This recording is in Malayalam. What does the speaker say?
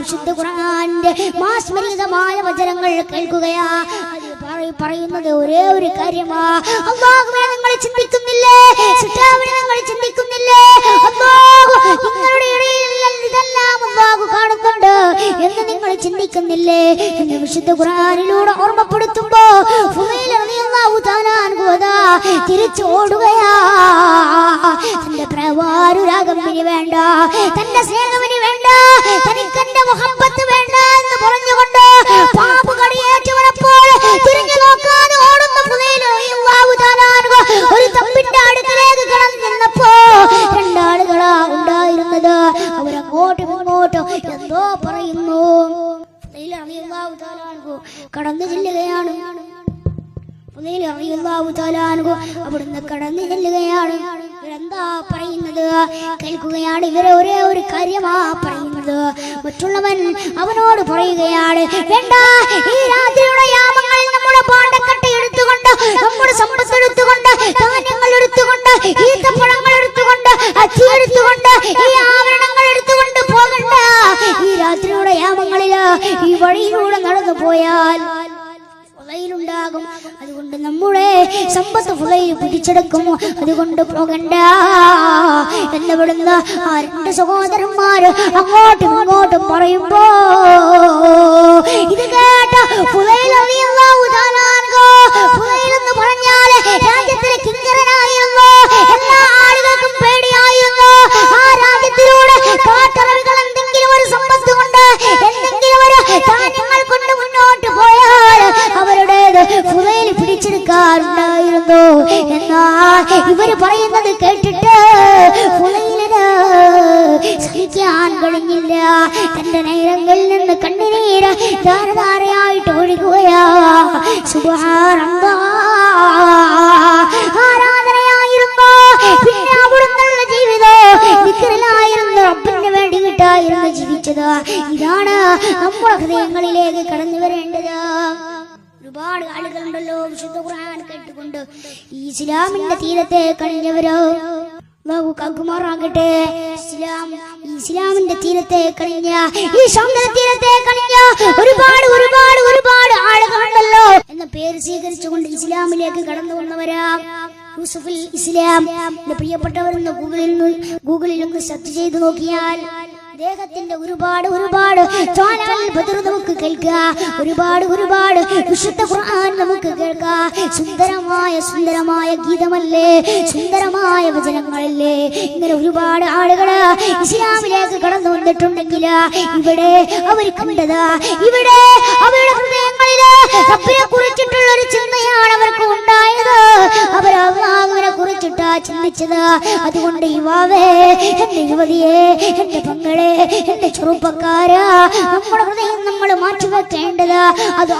വിശുദ്ധ ഖുർആന്റെ മാസ്മരിതമായ വചനങ്ങൾ കേൾക്കുകയാ. പറയുന്നത് ഒരേ ഒരു കാര്യമാ. അള്ളാഹുവിനെ നിങ്ങൾ ചിന്തിക്കുന്നില്ലേ? സിട്ടാവിനെ നിങ്ങൾ ചിന്തിക്കുന്നില്ലേ? അള്ളാഹു നിങ്ങളുടെ ഇടയിൽ ഇതെല്ലാം അള്ളാഹു കാണുന്നുണ്ട് എന്ന് നിങ്ങൾ ചിന്തിക്കുന്നില്ലേ? എന്ന് വിശുദ്ധ ഖുർആനിലൂടെ ഓർമ്മപ്പെടുത്തുമ്പോ തിരിച്ചു ഓടുകയാ. തന്റെ പ്രവാരുരാഗമിന് വേണ്ട. തന്റെ സ്നേഹമിന് വേണ്ട. തനിക്കെന്റെ മുഹബത്ത് വേണ്ട എന്ന് പറഞ്ഞുകൊണ്ട് പാമ്പ് കടിയേറ്റവനപ്പോൾ തിരിഞ്ഞു നോക്കാതെ ഓടുന്ന ഒരു തമ്പിന്റെ അടുക്കലേക്ക് കടന്നു നിന്നപ്പോ രണ്ടാളുകളാ ഉണ്ടായിരുന്നത്. അവരങ്ങോട്ടും ഇങ്ങോട്ടും എന്തോ പറയുന്നു. കടന്നു ചെല്ലുകയാണ്. അവിടുന്ന് കടന്നു ചെല്ലുകയാണ്. ഇവരെന്താ പറയുന്നത്? കേൾക്കുകയാണ് ഇവരെ ഒരേ ഒരു കാര്യമാ പറയുന്നത്. മറ്റുള്ളവൻ അവനോട് പറയുകയാണ് വേണ്ട ഈ രാത്രിയുടെ യാമങ്ങളിൽ നമ്മുടെ പാണ്ടക്കട്ട എടുത്തുകൊണ്ട് നമ്മുടെ സമ്പത്ത് എടുത്തുകൊണ്ട് ധാന്യങ്ങൾ എടുത്തുകൊണ്ട് ഈത്തപ്പഴങ്ങൾ എടുത്തുകൊണ്ട് അച്ചി എടുത്തുകൊണ്ട് ഈ ആവരണങ്ങൾ എടുത്തുകൊണ്ട് പോകണ്ട. ഈ രാത്രിയുടെ യാമങ്ങളിൽ ഈ വഴിയിലൂടെ നടന്നു പോയാൽ ഫുലയിലുണ്ടാകും അതുകൊണ്ട് നമ്മുടെ സമ്പത്ത് ഫുലയിൽ പിടിച്ചെടുക്കും അതുകൊണ്ട് പോകണ്ട. എന്നവിടുന്ന് ആ രണ്ട് സഹോദരന്മാർ അങ്ങോട്ടും ഇങ്ങോട്ടും പറയുമ്പോ ഇത് കേട്ട ഫുലയിൽ പിടിച്ചെടുക്കാറുണ്ടായിരുന്നു എന്നാൽ ഇവർ പറയുന്നത് കേട്ടിട്ട് സഹിക്കാൻ കഴിഞ്ഞില്ല. തന്റെ നേരങ്ങളിൽ നിന്ന് കണ്ണുനീര് ധാരധാരയായിട്ട് ഒഴുകുകയാ. സുബഹാനല്ലാ. ആരാധനയായിരുന്നു? പിന്നെ അവിടുന്നുള്ള ജീവിതം വിക്രലായിരുന്നു റബ്ബിന് വേണ്ടി കിട്ടായിരുന്നു ജീവിച്ചത്. ഇതാണ് നമ്മുടെ ഹൃദയങ്ങളിലേക്ക് കടന്നു വരേണ്ടത്. ഒരുപാട് ആളുകളുണ്ടല്ലോ വിശുദ്ധ ഖുർആൻ കേട്ടുകൊണ്ട്. ഇസ്ലാമിന്റെ തീരത്തെ കഴിഞ്ഞവരോ കാക്കുമാറാകട്ടെ ഇസ്ലാം ഇസ്ലാമിന്റെ തീരത്തെ കഴിഞ്ഞ ഈ സമുദ്ര തീരത്തെ കഴിഞ്ഞ ഒരുപാട് ഒരുപാട് ഒരുപാട് ആളുകളുണ്ടല്ലോ. എന്ന പേര് സ്വീകരിച്ചുകൊണ്ട് ഇസ്ലാമിലേക്ക് കടന്നു വന്നവരാ യൂസഫുൽ ഇസ്ലാം. എന്റെ പ്രിയപ്പെട്ടവരെന്ന് ഗൂഗിളിൽ ഗൂഗിളിൽ ഒന്ന് സെർച്ച് ചെയ്തു നോക്കിയാൽ അദ്ദേഹത്തിന്റെ ഒരുപാട് ഒരുപാട് നമുക്ക് കേൾക്കാം ഒരുപാട് ഒരുപാട് വിശുദ്ധ ഖുർആൻ നമുക്ക് കേൾക്കാം സുന്ദരമായ സുന്ദരമായ ഗീതമല്ലേ? സുന്ദരമായ വചനങ്ങളല്ലേ? ഇങ്ങനെ ഒരുപാട് ആളുകൾ ഇസ്ലാമിലേക്ക് കടന്നു വന്നിട്ടുണ്ടെങ്കിൽ ഇവിടെ അവർ കണ്ടത്. ഇവിടെ അവരുടെ ഹൃദയങ്ങളിൽ റബ്ബിനെ കുറിച്ചിട്ടുള്ള ഒരു ചിന്തയാണ് അവർക്ക് ഉണ്ടായത്. ചിന്തിച്ചത് അതുകൊണ്ട് യുവാവേ എന്റെ യുവതിയെ എന്റെ പങ്കളെ എന്റെ ചെറുപ്പക്കാരാ നമ്മുടെ ഹൃദയം നമ്മൾ മാറ്റിവെക്കേണ്ടത് അത്